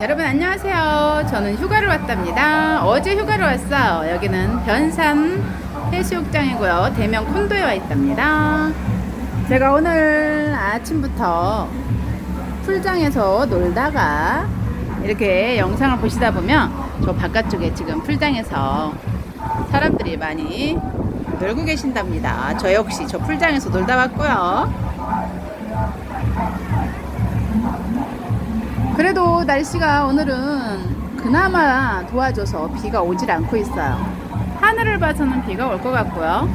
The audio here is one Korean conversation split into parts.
여러분 안녕하세요. 저는 휴가를 왔답니다. 어제 휴가를 왔어요. 여기는 변산 해수욕장이고요. 대명 콘도에 와 있답니다. 제가 오늘 아침부터 풀장에서 놀다가 이렇게 영상을 보시다 보면 저 바깥쪽에 지금 풀장에서 사람들이 많이 놀고 계신답니다. 저 역시 저 풀장에서 놀다 왔고요. 그래도 날씨가 오늘은 그나마 도와줘서 비가 오질 않고 있어요. 하늘을 봐서는 비가 올 것 같고요.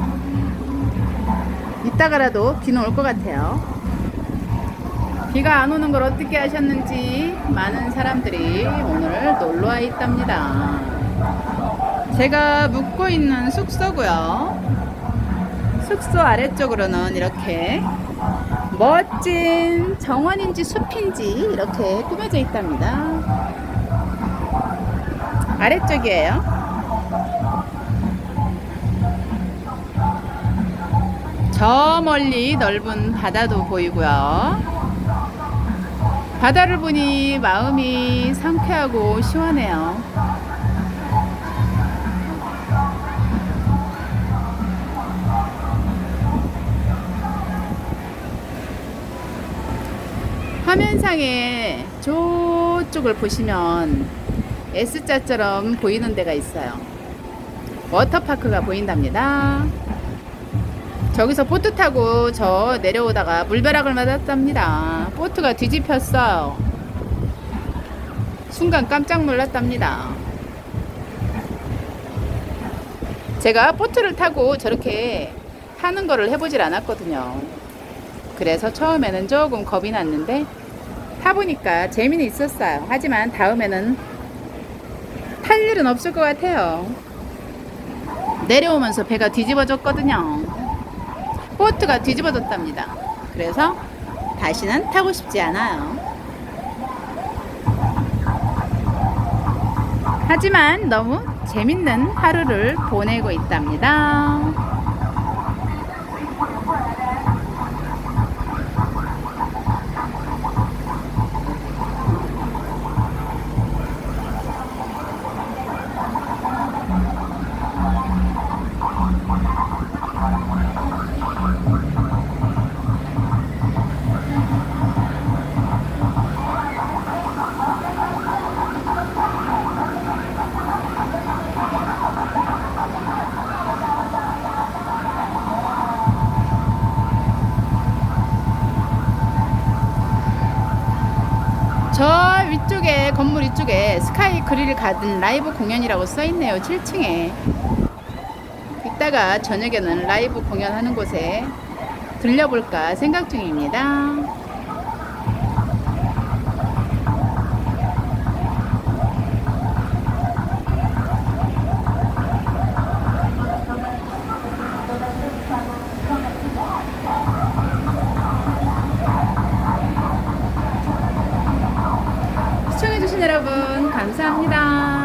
이따가라도 비는 올 것 같아요. 비가 안 오는 걸 어떻게 하셨는지 많은 사람들이 오늘 놀러 와 있답니다. 제가 묵고 있는 숙소고요. 숙소 아래쪽으로는 이렇게 멋진 정원인지 숲인지 이렇게 꾸며져 있답니다. 아래쪽이에요. 저 멀리 넓은 바다도 보이고요. 바다를 보니 마음이 상쾌하고 시원해요. 화면상에 저쪽을 보시면 S자처럼 보이는 데가 있어요. 워터파크가 보인답니다. 저기서 보트 타고 저 내려오다가 물벼락을 맞았답니다. 보트가 뒤집혔어요. 순간 깜짝 놀랐답니다. 제가 보트를 타고 저렇게 타는 거를 해보질 않았거든요. 그래서 처음에는 조금 겁이 났는데 타보니까 재미는 있었어요. 하지만 다음에는 탈 일은 없을 것 같아요. 내려오면서 배가 뒤집어졌거든요. 보트가 뒤집어졌답니다. 그래서 다시는 타고 싶지 않아요. 하지만 너무 재밌는 하루를 보내고 있답니다. 저 위쪽에 건물 위쪽에 스카이 그릴 가든 라이브 공연이라고 써 있네요. 7층에. 이따가 저녁에는 라이브 공연하는 곳에 들려볼까 생각 중입니다. 여러분 감사합니다.